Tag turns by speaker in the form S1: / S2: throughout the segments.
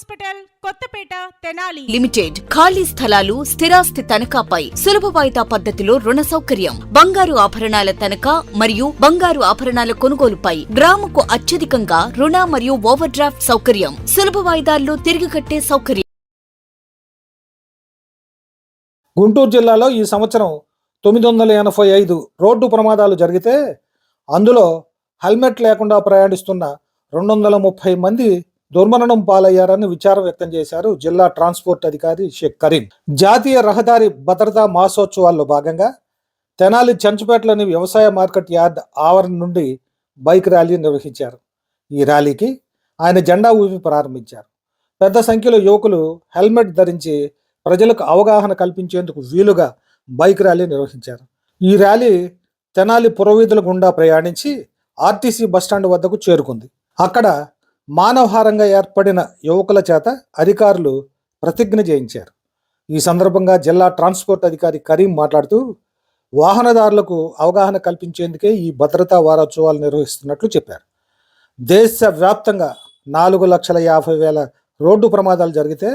S1: Hospital Kothapeta Tenali.
S2: Limited ఖాళీ స్థలాలు స్థిరాస్తి తనఖాపై సులభ వాయిదా పద్ధతిలో రుణ సౌకర్యం. బంగారు ఆభరణాల తనఖా మరియు బంగారు ఆభరణాల కొనుగోలుపై గ్రాముకు అత్యధికంగా రుణ మరియు ఓవర్ డ్రాఫ్ట్ సౌకర్యం. సులభ వాయిదాల్లో తిరిగి కట్టే సౌకర్యం.
S3: గుంటూరు జిల్లాలో ఈ సంవత్సరం తొమ్మిది వందల ఎనభై ఐదు రోడ్డు ప్రమాదాలు జరిగితే అందులో హెల్మెట్ లేకుండా ప్రయాణిస్తున్న రెండు వందల ముప్పై మంది దుర్మరణం పాలయ్యారని విచారం వ్యక్తం చేశారు జిల్లా ట్రాన్స్పోర్ట్ అధికారి షేక్ కరీం. జాతీయ రహదారి భద్రతా మాసోత్సవాల్లో భాగంగా తెనాలి చెంచుపేటలోని వ్యవసాయ మార్కెట్ యార్డ్ ఆవరణ నుండి బైక్ ర్యాలీ నిర్వహించారు. ఈ ర్యాలీకి ఆయన జెండా ఊపి ప్రారంభించారు. పెద్ద సంఖ్యలో యువకులు హెల్మెట్ ధరించి ప్రజలకు అవగాహన కల్పించేందుకు వీలుగా బైక్ ర్యాలీ నిర్వహించారు. ఈ ర్యాలీ తెనాలి పురవీధుల గుండా ప్రయాణించి ఆర్టీసీ బస్టాండ్ వద్దకు చేరుకుంది. అక్కడ మానవహారంగా ఏర్పడిన యువకుల చేత అధికారులు ప్రతిజ్ఞ చేయించారు. ఈ సందర్భంగా జిల్లా ట్రాన్స్పోర్ట్ అధికారి కరీం మాట్లాడుతూ వాహనదారులకు అవగాహన కల్పించేందుకే ఈ భద్రతా వారోత్సవాలు నిర్వహిస్తున్నట్లు చెప్పారు. దేశవ్యాప్తంగా నాలుగు లక్షల యాభై వేల రోడ్డు ప్రమాదాలు జరిగితే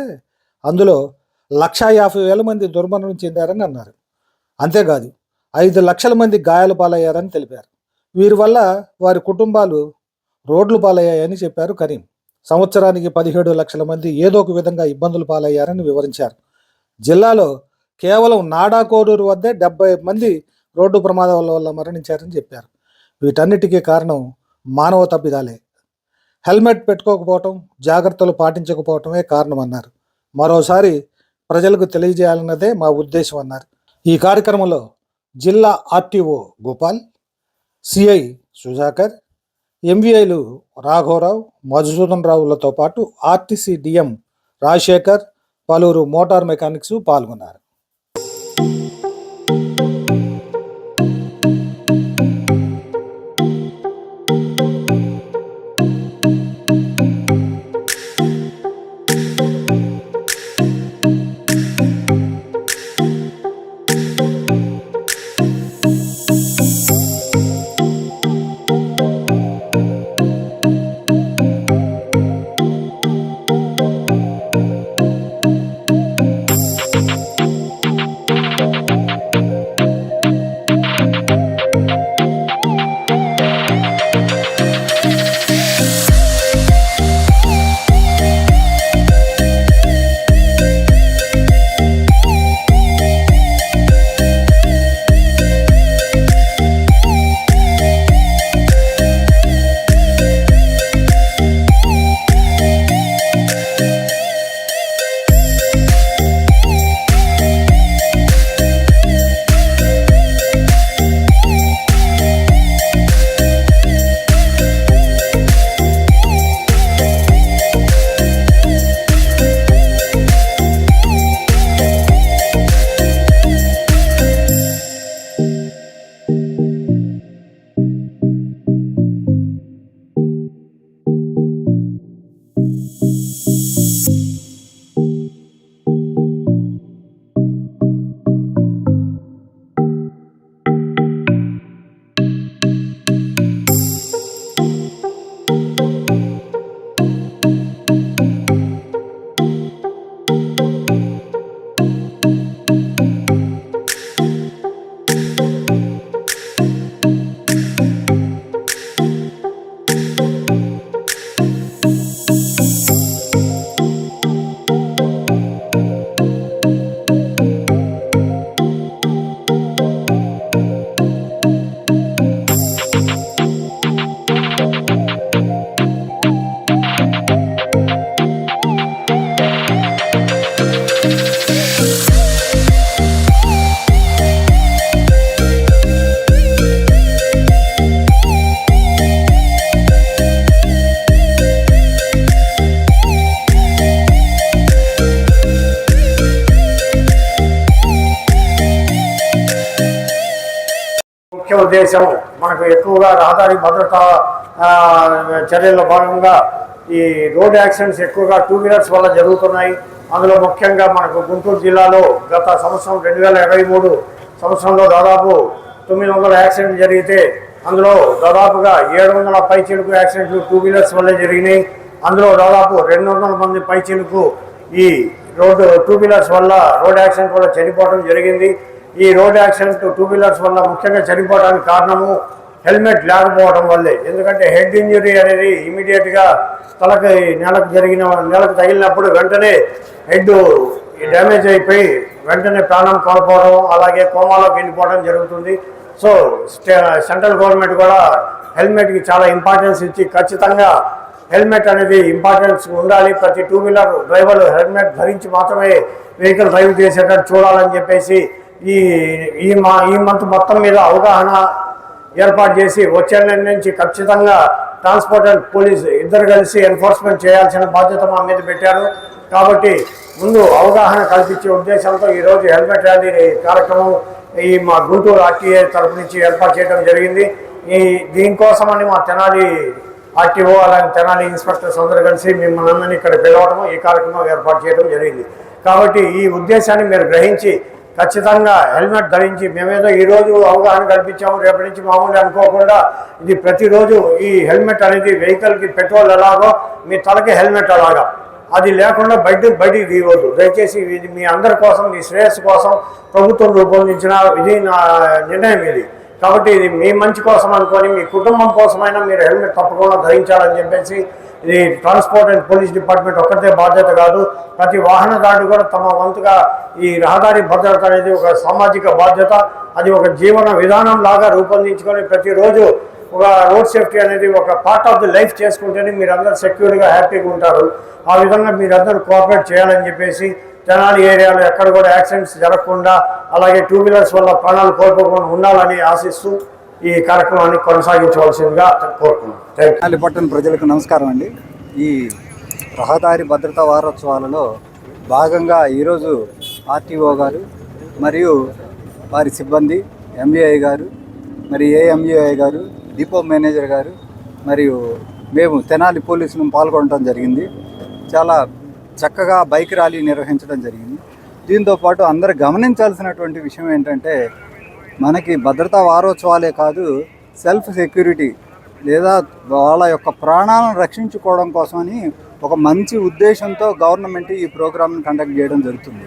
S3: అందులో లక్షా యాభై వేల మంది దుర్మరణం చెందారని అన్నారు. అంతేకాదు ఐదు లక్షల మంది గాయాల పాలయ్యారని తెలిపారు. వీరి వల్ల వారి కుటుంబాలు రోడ్లు పాలయ్యాయని చెప్పారు కరీం. సంవత్సరానికి పదిహేడు లక్షల మంది ఏదో ఒక విధంగా ఇబ్బందులు పాలయ్యారని వివరించారు. జిల్లాలో కేవలం నాడా కోడూరు వద్దే డెబ్బై మంది రోడ్డు ప్రమాదాల వల్ల మరణించారని చెప్పారు. వీటన్నిటికీ కారణం మానవ తప్పిదాలే. హెల్మెట్ పెట్టుకోకపోవటం జాగ్రత్తలు పాటించకపోవటమే కారణమన్నారు. మరోసారి ప్రజలకు తెలియజేయాలన్నదే మా ఉద్దేశం అన్నారు. ఈ కార్యక్రమంలో జిల్లా ఆర్టీఓ గోపాల్ సిఐ సుధాకర్ ఎంవీఐలు రాఘవరావు మధుసూదన్ రావులతో పాటు ఆర్టీసీ డిఎం రాజశేఖర్ పలువురు మోటార్ మెకానిక్స్ పాల్గొన్నారు.
S4: ముఖ్య ఉద్దేశం మనకు ఎక్కువగా రహదారి భద్రత చర్యల్లో భాగంగా ఈ రోడ్ యాక్సిడెంట్స్ ఎక్కువగా టూ వీలర్స్ వల్ల జరుగుతున్నాయి. అందులో ముఖ్యంగా మనకు గుంటూరు జిల్లాలో గత సంవత్సరం రెండు వేల ఇరవై మూడు సంవత్సరంలో దాదాపు తొమ్మిది వందల యాక్సిడెంట్ జరిగితే అందులో దాదాపుగా ఏడు వందల పై చిలుకు యాక్సిడెంట్లు టూ వీలర్స్ వల్లే జరిగినాయి. అందులో దాదాపు రెండు వందల మంది పై చిలుకు ఈ రోడ్డు టూ వీలర్స్ వల్ల రోడ్ యాక్సిడెంట్ వల్ల చనిపోవడం జరిగింది. ఈ రోడ్ యాక్సిడెంట్ టూ వీలర్స్ వల్ల ముఖ్యంగా చనిపోవడానికి కారణము హెల్మెట్ లేకపోవడం వల్లే. ఎందుకంటే హెడ్ ఇంజరీ అనేది ఇమీడియట్గా తలకి నెలకు జరిగిన నెలకు తగిలినప్పుడు వెంటనే హెడ్ డ్యామేజ్ అయిపోయి వెంటనే ప్రాణం కోల్పోవడం అలాగే కోమాలోకి వెళ్ళిపోవడం జరుగుతుంది. సో స్టే- సెంట్రల్ గవర్నమెంట్ కూడా హెల్మెట్కి చాలా ఇంపార్టెన్స్ ఇచ్చి ఖచ్చితంగా హెల్మెట్ అనేది ఇంపార్టెన్స్ ఉండాలి. ప్రతి టూ వీలర్ డ్రైవర్లు హెల్మెట్ ధరించి మాత్రమే వెహికల్ డ్రైవ్ చేసేటట్టు చూడాలని చెప్పేసి ఈ ఈ మా ఈ మంత్ మొత్తం మీద అవగాహన ఏర్పాటు చేసి వచ్చే నెల నుంచి ఖచ్చితంగా ట్రాన్స్పోర్ట్ అండ్ పోలీస్ ఇద్దరు కలిసి ఎన్ఫోర్స్మెంట్ చేయాల్సిన బాధ్యత మా మీద పెట్టారు. కాబట్టి ముందు అవగాహన కల్పించే ఉద్దేశంతో ఈరోజు హెల్మెట్ ర్యాలీ కార్యక్రమం ఈ మా గుంటూరు ఆర్టీఏ తరపు నుంచి ఏర్పాటు చేయడం జరిగింది. ఈ దీనికోసమని మా తెనాలి ఆర్టీఓ అలాగే తెనాలి ఇన్స్పెక్టర్స్ అందరూ కలిసి మిమ్మల్ని అందరినీ ఇక్కడ పిలవడం ఈ కార్యక్రమం ఏర్పాటు చేయడం జరిగింది. కాబట్టి ఈ ఉద్దేశాన్ని మీరు గ్రహించి ఖచ్చితంగా హెల్మెట్ ధరించి మేమేదో ఈరోజు అవగాహన కల్పించాము రేపటి నుంచి మామూలు అనుకోకుండా ఇది ప్రతిరోజు ఈ హెల్మెట్ అనేది వెహికల్కి పెట్రోల్ ఎలాగో మీ తలకి హెల్మెట్ అలాగా. అది లేకుండా బయట బయటికి తీయవద్దు దయచేసి ఇది మీ అందరి కోసం మీ శ్రేయస్సు కోసం ప్రభుత్వం రూపొందించిన ఇది నా నిర్ణయం ఇది. కాబట్టి ఇది మీ మంచి కోసం అనుకొని మీ కుటుంబం కోసమైనా మీరు హెల్మెట్ తప్పకుండా ధరించాలని చెప్పేసి ఇది ట్రాన్స్పోర్ట్ అండ్ పోలీస్ డిపార్ట్మెంట్ ఒక్కటే బాధ్యత కాదు. ప్రతి వాహనదారుడు కూడా తమ వంతుగా ఈ రహదారి భద్రత అనేది ఒక సామాజిక బాధ్యత. అది ఒక జీవన విధానం లాగా రూపొందించుకొని ప్రతిరోజు ఒక రోడ్ సేఫ్టీ అనేది ఒక పార్ట్ ఆఫ్ ది లైఫ్ చేసుకుంటేనే మీరందరూ సెక్యూర్గా హ్యాపీగా ఉంటారు. ఆ విధంగా మీరందరూ కోఆపరేట్ చేయాలని చెప్పేసి తెనాలి ఏరియాలో ఎక్కడ కూడా యాక్సిడెంట్స్ జరగకుండా అలాగే టూ వీలర్స్ వల్ల ప్రాణాలు కోల్పోకుండా ఉండాలని ఆశిస్తూ ఈ కార్యక్రమాన్ని కొనసాగించవలసిందిగా కోరుకున్నాను
S5: పట్టణ ప్రజలకు నమస్కారం అండి. ఈ రహదారి భద్రతా వారోత్సవాలలో భాగంగా ఈరోజు ఆర్టీఓ గారు మరియు వారి సిబ్బంది ఎంబీఐ గారు మరి ఏఎంఈఐ గారు డిపో మేనేజర్ గారు మరియు మేము తెనాలి పోలీసులను పాల్గొనడం జరిగింది. చాలా చక్కగా బైక్ ర్యాలీ నిర్వహించడం జరిగింది. దీంతో పాటు గమనించాల్సినటువంటి విషయం ఏంటంటే మనకి భద్రతా వారోత్సవాలే కాదు సెల్ఫ్ సెక్యూరిటీ లేదా వాళ్ళ యొక్క ప్రాణాలను రక్షించుకోవడం కోసమని ఒక మంచి ఉద్దేశంతో గవర్నమెంట్ ఈ ప్రోగ్రామ్ని కండక్ట్ చేయడం జరుగుతుంది.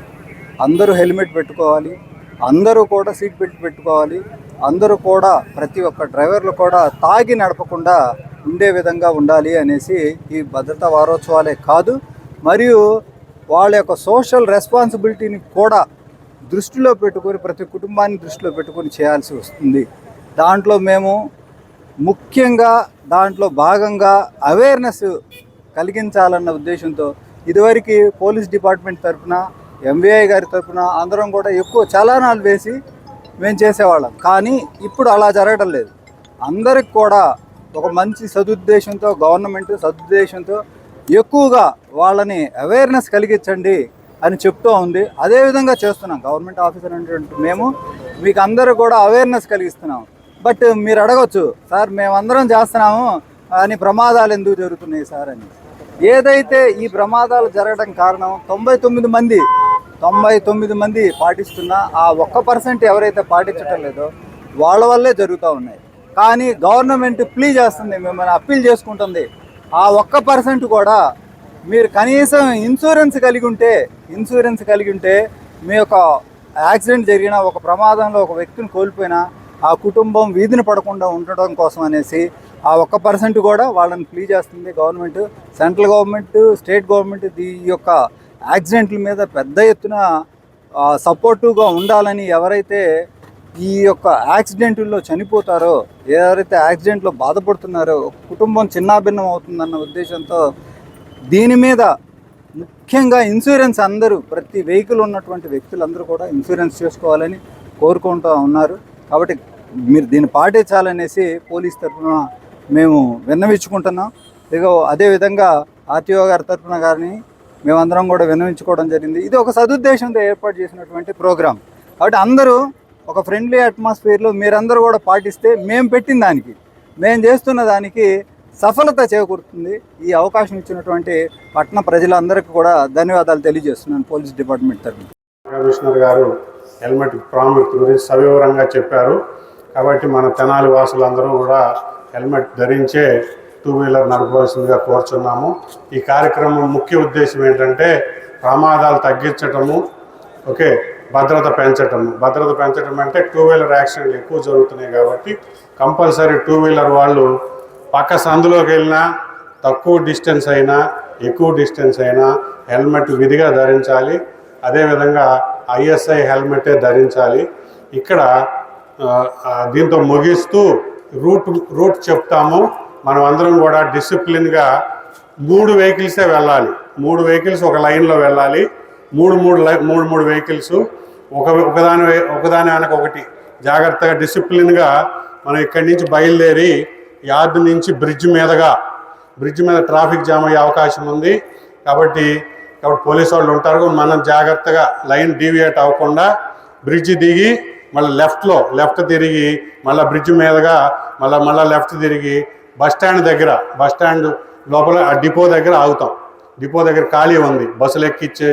S5: అందరూ హెల్మెట్ పెట్టుకోవాలి అందరూ కూడా సీట్ బెల్ట్ పెట్టుకోవాలి అందరూ కూడా ప్రతి ఒక్క డ్రైవర్లు కూడా తాగి నడపకుండా ఉండే విధంగా ఉండాలి అనేసి ఈ భద్రతా వారోత్సవాలే కాదు మరియు వాళ్ళ యొక్క సోషల్ రెస్పాన్సిబిలిటీని కూడా దృష్టిలో పెట్టుకొని ప్రతి కుటుంబాన్ని దృష్టిలో పెట్టుకొని చేయాల్సి వస్తుంది. దాంట్లో మేము ముఖ్యంగా దాంట్లో భాగంగా అవేర్నెస్ కలిగించాలన్న ఉద్దేశంతో ఇదివరకు పోలీస్ డిపార్ట్మెంట్ తరఫున ఎంబీఐ గారి తరఫున అందరం కూడా ఎక్కువ చలానాలు వేసి మేము చేసేవాళ్ళం. కానీ ఇప్పుడు అలా జరగడం లేదు. అందరికి కూడా ఒక మంచి సదుద్దేశంతో గవర్నమెంట్ సదుద్దేశంతో ఎక్కువగా వాళ్ళని అవేర్నెస్ కలిగించండి. అని చెప్తూ ఉంది. అదే విధంగా చేస్తున్నాం. గవర్నమెంట్ ఆఫీసర్ అనేటువంటి మేము మీకు అందరూ కూడా అవేర్నెస్ కలిగిస్తున్నాం. బట్ మీరు అడగచ్చు సార్ మేమందరం చేస్తున్నాము అని ప్రమాదాలు ఎందుకు జరుగుతున్నాయి సార్? అని. ఏదైతే ఈ ప్రమాదాలు జరగడం కారణం తొంభై తొమ్మిది మంది తొంభై తొమ్మిది మంది పాటిస్తున్నా ఆ ఒక్క పర్సెంట్ ఎవరైతే పాటించటం లేదో వాళ్ళ వల్లే జరుగుతూ ఉన్నాయి. కానీ గవర్నమెంట్ ప్లీ చేస్తుంది మిమ్మల్ని అప్పీల్ చేసుకుంటుంది. ఆ ఒక్క పర్సెంట్ కూడా మీరు కనీసం ఇన్సూరెన్స్ కలిగి ఉంటే ఇన్సూరెన్స్ కలిగి ఉంటే మీ యొక్క యాక్సిడెంట్ జరిగిన ఒక ప్రమాదంలో ఒక వ్యక్తిని కోల్పోయినా ఆ కుటుంబం వీధిని పడకుండా ఉండడం కోసం అనేసి ఆ ఒక్క పర్సెంట్ కూడా వాళ్ళని ప్లీ చేస్తుంది government central government state government ఈ యొక్క యాక్సిడెంట్ల మీద పెద్ద ఎత్తున సపోర్టివ్గా ఉండాలని ఎవరైతే ఈ యొక్క యాక్సిడెంట్లో చనిపోతారో ఎవరైతే యాక్సిడెంట్లో బాధపడుతున్నారో కుటుంబం చిన్నాభిన్నం అవుతుందన్న ఉద్దేశంతో దీని మీద ముఖ్యంగా ఇన్సూరెన్స్ అందరూ ప్రతి వెహికల్ ఉన్నటువంటి వ్యక్తులందరూ కూడా ఇన్సూరెన్స్ చేసుకోవాలని కోరుకుంటూ ఉన్నారు. కాబట్టి మీరు దీన్ని పాటించాలనేసి పోలీస్ తరఫున మేము విన్నవించుకుంటున్నాం. ఇక అదేవిధంగా ఆర్టీఓ గారి తరఫున గారిని మేమందరం కూడా విన్నవించుకోవడం జరిగింది. ఇది ఒక సదుద్దేశంతో ఏర్పాటు చేసినటువంటి ప్రోగ్రామ్ కాబట్టి అందరూ ఒక ఫ్రెండ్లీ అట్మాస్ఫియర్లో మీరందరూ కూడా పాటిస్తే మేము పెట్టిన దానికి మేము చేస్తున్న దానికి సఫలత చేకూరుతుంది. ఈ అవకాశం ఇచ్చినటువంటి పట్టణ ప్రజలందరికీ కూడా ధన్యవాదాలు తెలియజేస్తున్నాను పోలీస్ డిపార్ట్మెంట్ తరఫున.
S6: కమిషనర్ గారు హెల్మెట్ ప్రాముఖ్యత గురించి సవివరంగా చెప్పారు. కాబట్టి మన తెనాలి వాసులందరూ కూడా హెల్మెట్ ధరించే టూ వీలర్ నడపవలసిందిగా కోరుచున్నాము. ఈ కార్యక్రమం ముఖ్య ఉద్దేశం ఏంటంటే ప్రమాదాలు తగ్గించటము ఓకే భద్రత పెంచటము. భద్రత పెంచటం అంటే టూ వీలర్ యాక్సిడెంట్లు ఎక్కువ జరుగుతున్నాయి కాబట్టి కంపల్సరీ టూ వీలర్ వాళ్ళు పక్క సందులోకి వెళ్ళినా తక్కువ డిస్టెన్స్ అయినా ఎక్కువ డిస్టెన్స్ అయినా హెల్మెట్ విధిగా ధరించాలి. అదేవిధంగా ఐఎస్ఐ హెల్మెటే ధరించాలి. ఇక్కడ దీంతో ముగిస్తూ రూట్ రూట్ చెప్తాము. మనం అందరం కూడా డిసిప్లిన్గా మూడు వెహికల్సే వెళ్ళాలి. మూడు వెహికల్స్ ఒక లైన్లో వెళ్ళాలి. మూడు మూడు లై మూడు మూడు వెహికల్స్. ఒక ఒకదాని ఒకదాని వెనక ఒకటి. జాగ్రత్తగా డిసిప్లిన్గా మనం ఇక్కడి నుంచి బయలుదేరి యార్డు నుంచి బ్రిడ్జ్ మీదగా బ్రిడ్జ్ మీద ట్రాఫిక్ జామ్ అయ్యే అవకాశం ఉంది. కాబట్టి కాబట్టి పోలీసు వాళ్ళు ఉంటారు. మనం జాగ్రత్తగా లైన్ డీవియేట్ అవ్వకుండా బ్రిడ్జ్ దిగి మళ్ళీ లెఫ్ట్లో లెఫ్ట్ తిరిగి మళ్ళీ బ్రిడ్జ్ మీదగా మళ్ళీ మళ్ళీ లెఫ్ట్ తిరిగి బస్ స్టాండ్ దగ్గర బస్ స్టాండ్ లోపల ఆ డిపో దగ్గర ఆగుతాం. డిపో దగ్గర ఖాళీ ఉంది. బస్సులు ఎక్కిచ్చే